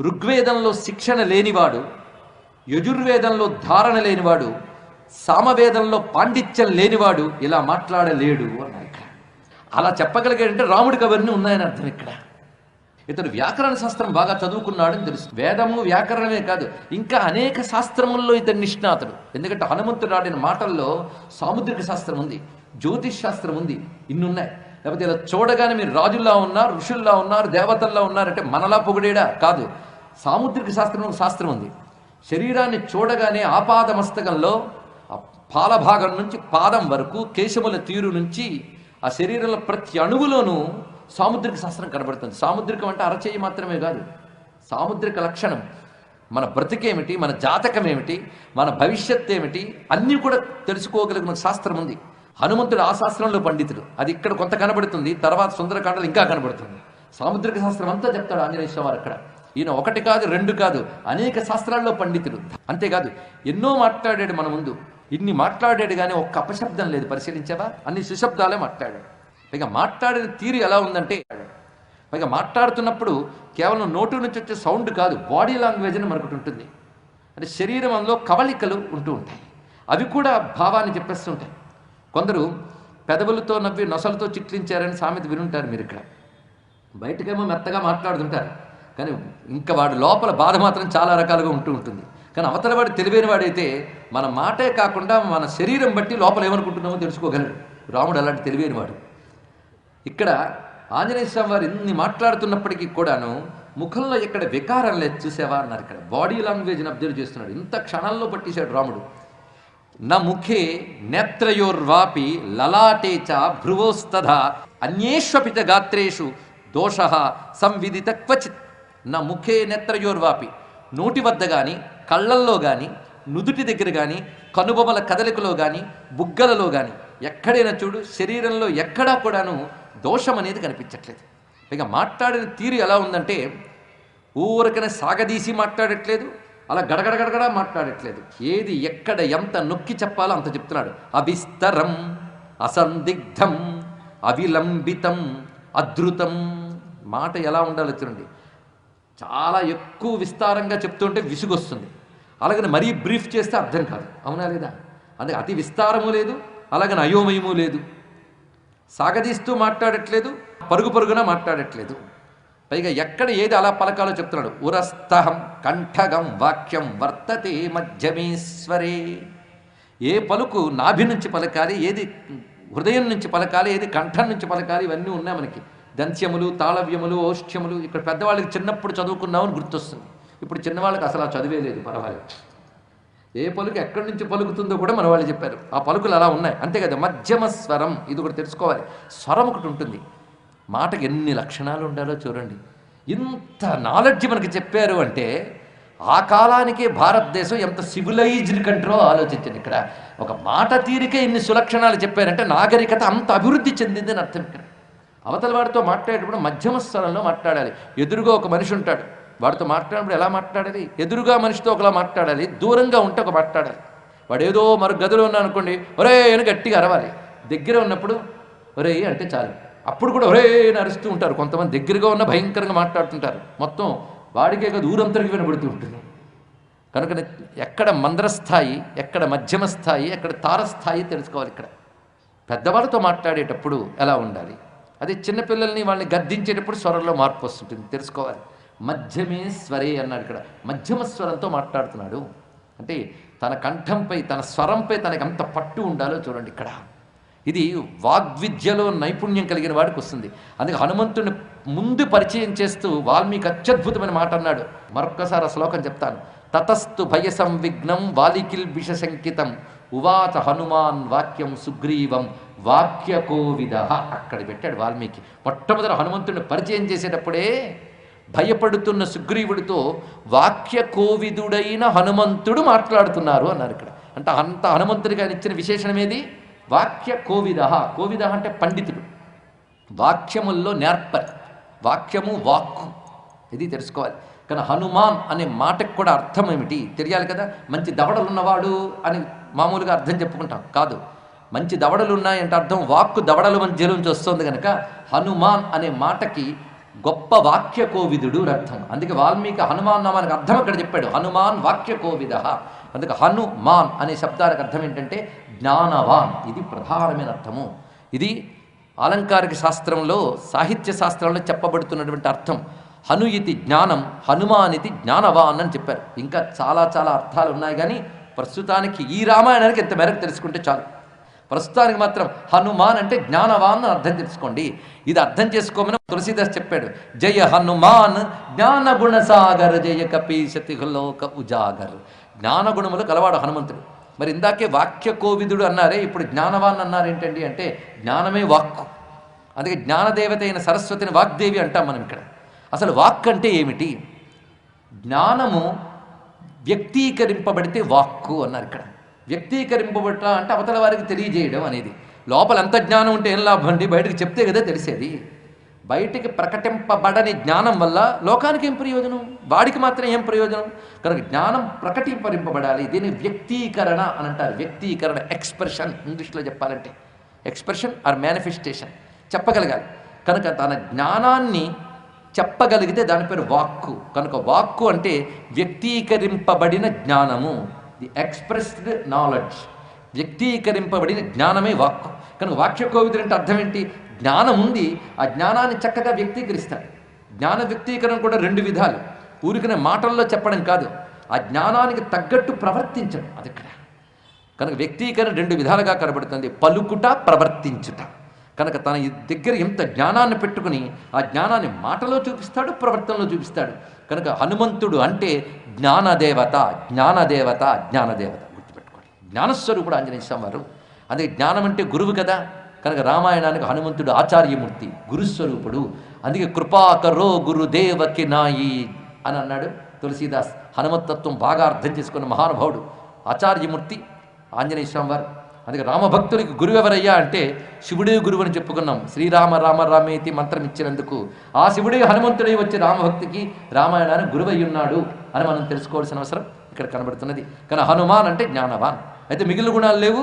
ఋగ్వేదంలో శిక్షణ లేనివాడు యజుర్వేదంలో ధారణ లేనివాడు సామవేదంలో పాండిత్యం లేనివాడు ఇలా మాట్లాడలేడు అన్నారు ఇక్కడ. అలా చెప్పగలిగాడంటే రాముడికి అవన్నీ ఉన్నాయని అర్థం ఇక్కడ. ఇతడు వ్యాకరణ శాస్త్రం బాగా చదువుకున్నాడని తెలుసు వేదము వ్యాకరణమే కాదు ఇంకా అనేక శాస్త్రముల్లో ఇతడు నిష్ణాతుడు. ఎందుకంటే హనుమంతుడు ఆడిన మాటల్లో సాముద్రిక శాస్త్రం ఉంది జ్యోతిష్ శాస్త్రం ఉంది ఇన్నున్నాయి. లేకపోతే ఇలా చూడగానే మీరు రాజుల్లా ఉన్నారు ఋషుల్లా ఉన్నారు దేవతల్లా ఉన్నారంటే మనలా పొగిడేడా? కాదు. సాముద్రిక శాస్త్రం ఒక శాస్త్రం ఉంది. శరీరాన్ని చూడగానే ఆపాద మస్తకంలో పాలభాగం నుంచి పాదం వరకు కేశముల తీరు నుంచి ఆ శరీరంలో ప్రతి అణువులోనూ సాముద్రిక శాస్త్రం కనబడుతుంది. సాముద్రికం అంటే అరచేయి మాత్రమే కాదు. సాముద్రిక లక్షణం. మన బ్రతికేమిటి? మన జాతకం ఏమిటి మన భవిష్యత్ ఏమిటి అన్నీ కూడా తెలుసుకోగలిగిన శాస్త్రం ఉంది. హనుమంతుడు ఆ శాస్త్రంలో పండితుడు. అది ఇక్కడ కొంత కనబడుతుంది. తర్వాత సుందరకాండలు ఇంకా కనబడుతుంది. సాముద్రిక శాస్త్రం అంతా చెప్తాడు ఆంజనేయ వారు అక్కడ. ఈయన ఒకటి కాదు రెండు కాదు అనేక శాస్త్రాల్లో పండితుడు. అంతేకాదు ఎన్నో మాట్లాడాడు మన ముందు. ఇన్ని మాట్లాడాడు కానీ ఒక్క అపశబ్దం లేదు. పరిశీలించావా? అన్ని సుశబ్దాలే మాట్లాడాడు. పైగా మాట్లాడిన తీరు ఎలా ఉందంటే పైగా మాట్లాడుతున్నప్పుడు కేవలం నోటు నుంచి వచ్చే సౌండ్ కాదు బాడీ లాంగ్వేజ్ అని మనకు ఉంటుంది. అంటే శరీరం అందులో కవళికలు ఉంటూ ఉంటాయి. అవి కూడా భావాన్ని చెప్పేస్తుంటాయి. కొందరు పెదవులతో నవ్వి నొసలతో చిట్లించారని సామెత వినుంటారు మీరు ఇక్కడ బయటకేమో మెత్తగా మాట్లాడుతుంటారు. కానీ ఇంకా వాడి లోపల బాధ మాత్రం చాలా రకాలుగా ఉంటూ ఉంటుంది. కానీ అవతల వాడు తెలివైన వాడైతే మన మాటే కాకుండా మన శరీరం బట్టి లోపల ఏమనుకుంటున్నామో తెలుసుకోగలడు. రాముడు అలాంటి తెలివైన వాడు. ఇక్కడ ఆంజనేయ స్వామి వారు ఇన్ని మాట్లాడుతున్నప్పటికీ కూడాను ముఖంలో ఇక్కడ వికారం లేదు చూసావా అన్నారు ఇక్కడ. బాడీ లాంగ్వేజ్ని అబ్జర్వ్ చేస్తున్నాడు. ఇంత క్షణాల్లో పట్టేశాడు రాముడు. నా ముఖే నేత్రయోర్వాపి లలాటే చ భ్రువోస్తథ అన్యేష్వపిత గాత్రేషు దోష సంవిదిత క్వచిత్ నా ముఖే నేత్రయోర్వాపి. నోటి వద్ద కానీ కళ్ళల్లో కానీ నుదుటి దగ్గర కానీ కనుబొమల కదలికలో కానీ బుగ్గలలో కానీ ఎక్కడైనా చూడు శరీరంలో ఎక్కడా కూడాను దోషం అనేది కనిపించట్లేదు. ఇక మాట్లాడిన తీరు ఎలా ఉందంటే ఊరికనే సాగదీసి మాట్లాడట్లేదు అలా గడగడగడగడ మాట్లాడట్లేదు. ఏది ఎక్కడ ఎంత నొక్కి చెప్పాలో అంత చెప్తున్నాడు. అవిస్తరం అసందిగ్ధం అవిలంబితం అద్రుతం. మాట ఎలా ఉండాలో చూడండి. చాలా ఎక్కువ విస్తారంగా చెప్తుంటే విసుగొస్తుంది. అలాగని మరీ బ్రీఫ్ చేస్తే అర్థం కాదు. అవునా లేదా? అందుకే అతి విస్తారము లేదు అలాగని అయోమయము లేదు. సాగదీస్తూ మాట్లాడట్లేదు పరుగు పరుగున మాట్లాడట్లేదు. పైగా ఎక్కడ ఏది అలా పలకాలో చెప్తున్నాడు. ఉరస్తహం కంఠగం వాక్యం వర్తతే మధ్యమేశ్వరే. ఏ పలుకు నాభి నుంచి పలకాలి ఏది హృదయం నుంచి పలకాలి ఏది కంఠం నుంచి పలకాలి ఇవన్నీ ఉన్నాయి మనకి. దంత్యములు తాళవ్యములు ఓష్ఠ్యములు ఇక్కడ పెద్దవాళ్ళకి చిన్నప్పుడు చదువుకున్నామని గుర్తొస్తుంది. ఇప్పుడు చిన్నవాళ్ళకి అసలు ఆ చదివే లేదు పర్వాలేదు. ఏ పలుకు ఎక్కడి నుంచి పలుకుతుందో కూడా మన వాళ్ళు చెప్పారు. ఆ పలుకులు అలా ఉన్నాయి. అంతే కదా మధ్యమ స్వరం ఇది ఒకటి తెలుసుకోవాలి. స్వరం ఒకటి ఉంటుంది. మాటకి ఎన్ని లక్షణాలు ఉండాలో చూడండి. ఇంత నాలెడ్జ్ మనకి చెప్పారు అంటే ఆ కాలానికే భారతదేశం ఎంత సివిలైజ్డ్ కంట్రో ఆలోచించింది ఇక్కడ. ఒక మాట తీరికే ఇన్ని సులక్షణాలు చెప్పారంటే నాగరికత అంత అభివృద్ధి చెందిందని అర్థం ఇక్కడ. అవతల వాడితో మాట్లాడేటప్పుడు మధ్యమ స్థలంలో మాట్లాడాలి. ఎదురుగా ఒక మనిషి ఉంటాడు. వాడితో మాట్లాడినప్పుడు ఎలా మాట్లాడాలి? ఎదురుగా మనిషితో ఒకలా మాట్లాడాలి. దూరంగా ఉంటే ఒక మాట్లాడాలి. వాడు ఏదో మరో గదిలో ఉన్నా అనుకోండి ఒరే అని గట్టిగా అరవాలి. దగ్గర ఉన్నప్పుడు ఒరే అంటే చాలు. అప్పుడు కూడా ఒరే నరుస్తూ అరుస్తూ ఉంటారు. కొంతమంది దగ్గరగా ఉన్న భయంకరంగా మాట్లాడుతుంటారు. మొత్తం వాడికే కాదు ఊరంతరికి వినబడుతూ ఉంటుంది. కనుక ఎక్కడ మంద్రస్థాయి ఎక్కడ మధ్యమ స్థాయి ఎక్కడ తారస్థాయి తెలుసుకోవాలి ఇక్కడ. పెద్దవాళ్ళతో మాట్లాడేటప్పుడు ఎలా ఉండాలి? అదే చిన్నపిల్లల్ని వాళ్ళని గద్దించేటప్పుడు స్వరంలో మార్పు వస్తుంటుంది. తెలుసుకోవాలి. మధ్యమే స్వరే అన్నాడు ఇక్కడ. మధ్యమ స్వరంతో మాట్లాడుతున్నాడు. అంటే తన కంఠంపై తన స్వరంపై తనకి అంత పట్టు ఉండాలో చూడండి ఇక్కడ. ఇది వాగ్విద్యలో నైపుణ్యం కలిగిన వాడికి వస్తుంది. అందుకే హనుమంతుడిని ముందు పరిచయం చేస్తూ వాల్మీకి అత్యద్భుతమైన మాట అన్నాడు. మరొక్కసారి ఆ శ్లోకం చెప్తాను. తతస్థు భయ సంవిఘ్నం వాలికిల్ విషశంకితం ఉవాచ హనుమాన్ వాక్యం సుగ్రీవం వాక్యకోవిద అక్కడ పెట్టాడు వాల్మీకి. మొట్టమొదటి హనుమంతుడిని పరిచయం చేసేటప్పుడే భయపడుతున్న సుగ్రీవుడితో వాక్య కోవిదుడైన హనుమంతుడు మాట్లాడుతున్నారు అన్నారు ఇక్కడ. అంటే అంత హనుమంతుడిగా ఇచ్చిన విశేషణం ఏది? వాక్య కోవిద. కోవిద అంటే పండితుడు. వాక్యముల్లో నేర్పరి. వాక్యము వాక్కు. ఇది తెలుసుకోవాలి. కానీ హనుమాన్ అనే మాటకు కూడా అర్థం ఏమిటి? తెలియాలి కదా? మంచి దవడలు ఉన్నవాడు అని మామూలుగా అర్థం చెప్పుకుంటాం. కాదు. మంచి దవడలు ఉన్నాయంటే అర్థం వాక్కు దవడల మధ్య నుంచి వస్తుంది కనుక హనుమాన్ అనే మాటకి గొప్ప వాక్య కోవిదుడు అర్థం. అందుకే వాల్మీకి హనుమాన్ నామానికి అర్థం అక్కడ చెప్పాడు. హనుమాన్ వాక్య కోవిద. అందుకే హనుమాన్ అనే శబ్దానికి అర్థం ఏంటంటే జ్ఞానవాన్. ఇది ప్రధానమైన అర్థము. ఇది అలంకారిక శాస్త్రంలో సాహిత్య శాస్త్రంలో చెప్పబడుతున్నటువంటి అర్థం. హను ఇది జ్ఞానం హనుమాన్ ఇది జ్ఞానవాన్ అని చెప్పారు. ఇంకా చాలా చాలా అర్థాలు ఉన్నాయి. కానీ ప్రస్తుతానికి ఈ రామాయణానికి ఎంత మేరకు తెలుసుకుంటే చాలు. ప్రస్తుతానికి మాత్రం హనుమాన్ అంటే జ్ఞానవాన్ అర్థం తెలుసుకోండి. ఇది అర్థం చేసుకోమని తులసీదాస్ చెప్పాడు. జయ హనుమాన్ జ్ఞాన గుణసాగర్ జయ కపీశతి లోక ఉజాగర్. జ్ఞానగుణములు కలవాడు హనుమంతుడు. మరి ఇందాకే వాక్య కోవిదుడు అన్నారే ఇప్పుడు జ్ఞానవాన్ అన్నారు ఏంటండి అంటే జ్ఞానమే వాక్కు. అందుకే జ్ఞానదేవత అయిన సరస్వతిని వాగ్దేవి అంటాం మనం ఇక్కడ. అసలు వాక్ అంటే ఏమిటి? జ్ఞానము వ్యక్తీకరింపబడితే వాక్కు అన్నారు ఇక్కడ. వ్యక్తీకరింపబడట అంటే అవతల వారికి తెలియజేయడం అనేది. లోపల ఎంత జ్ఞానం ఉంటే ఏం లాభం అండి? బయటకు చెప్తే కదా తెలిసేది. బయటికి ప్రకటింపబడని జ్ఞానం వల్ల లోకానికి ఏం ప్రయోజనం? వాడికి మాత్రం ఏం ప్రయోజనం? కనుక జ్ఞానం ప్రకటింపరింపబడాలి దీన్ని వ్యక్తీకరణ అని అంటారు. వ్యక్తీకరణ ఎక్స్ప్రెషన్ ఇంగ్లీష్లో చెప్పాలంటే. Expression or manifestation. చెప్పగలగాలి. కనుక తన జ్ఞానాన్ని చెప్పగలిగితే దాని పేరు వాక్కు. కనుక వాక్కు అంటే వ్యక్తీకరింపబడిన జ్ఞానము. ది ఎక్స్ప్రెస్డ్ నాలెడ్జ్ వ్యక్తీకరింపబడిన జ్ఞానమే వాక్కు. కనుక వాక్య కోవిదుడు అంటే అర్థం ఏంటి? జ్ఞానం ఉంది ఆ జ్ఞానాన్ని చక్కగా వ్యక్తీకరిస్తాడు. జ్ఞాన వ్యక్తీకరణ కూడా రెండు విధాలు. ఊరికనే మాటల్లో చెప్పడం కాదు. ఆ జ్ఞానానికి తగ్గట్టు ప్రవర్తించడం. అది ఇక్కడ కనుక వ్యక్తీకరణ రెండు విధాలుగా కనబడుతుంది. పలుకుట ప్రవర్తించుట. కనుక తన దగ్గర ఎంత జ్ఞానాన్ని పెట్టుకుని ఆ జ్ఞానాన్ని మాటలో చూపిస్తాడు ప్రవర్తనలో చూపిస్తాడు. కనుక హనుమంతుడు అంటే జ్ఞానదేవత జ్ఞానదేవత జ్ఞానదేవత గుర్తుపెట్టుకోండి. జ్ఞానస్వరూపుడు ఆంజనేయ స్వామి వారు. అదే జ్ఞానం అంటే గురువు కదా. కనుక రామాయణానికి హనుమంతుడు ఆచార్యమూర్తి గురుస్వరూపుడు. అందుకే కృపాకరో గురుదేవకి నాయి అని అన్నాడు తులసీదాస్. హనుమంతత్వం బాగా అర్థం చేసుకున్న మహానుభావుడు ఆచార్యమూర్తి ఆంజనేయ స్వామి వారు. అందుకే రామభక్తుడికి గురువు ఎవరయ్యా అంటే శివుడే గురువు అని చెప్పుకున్నాం. శ్రీరామ రామ రామేతి మంత్రం ఇచ్చినందుకు. ఆ శివుడే హనుమంతుడై వచ్చి రామభక్తికి రామాయణానికి గురువై ఉన్నాడు అని మనం తెలుసుకోవాల్సిన అవసరం ఇక్కడ కనబడుతున్నది. కానీ హనుమాన్ అంటే జ్ఞానవాన్. అయితే మిగిలిన గుణాలు లేవు.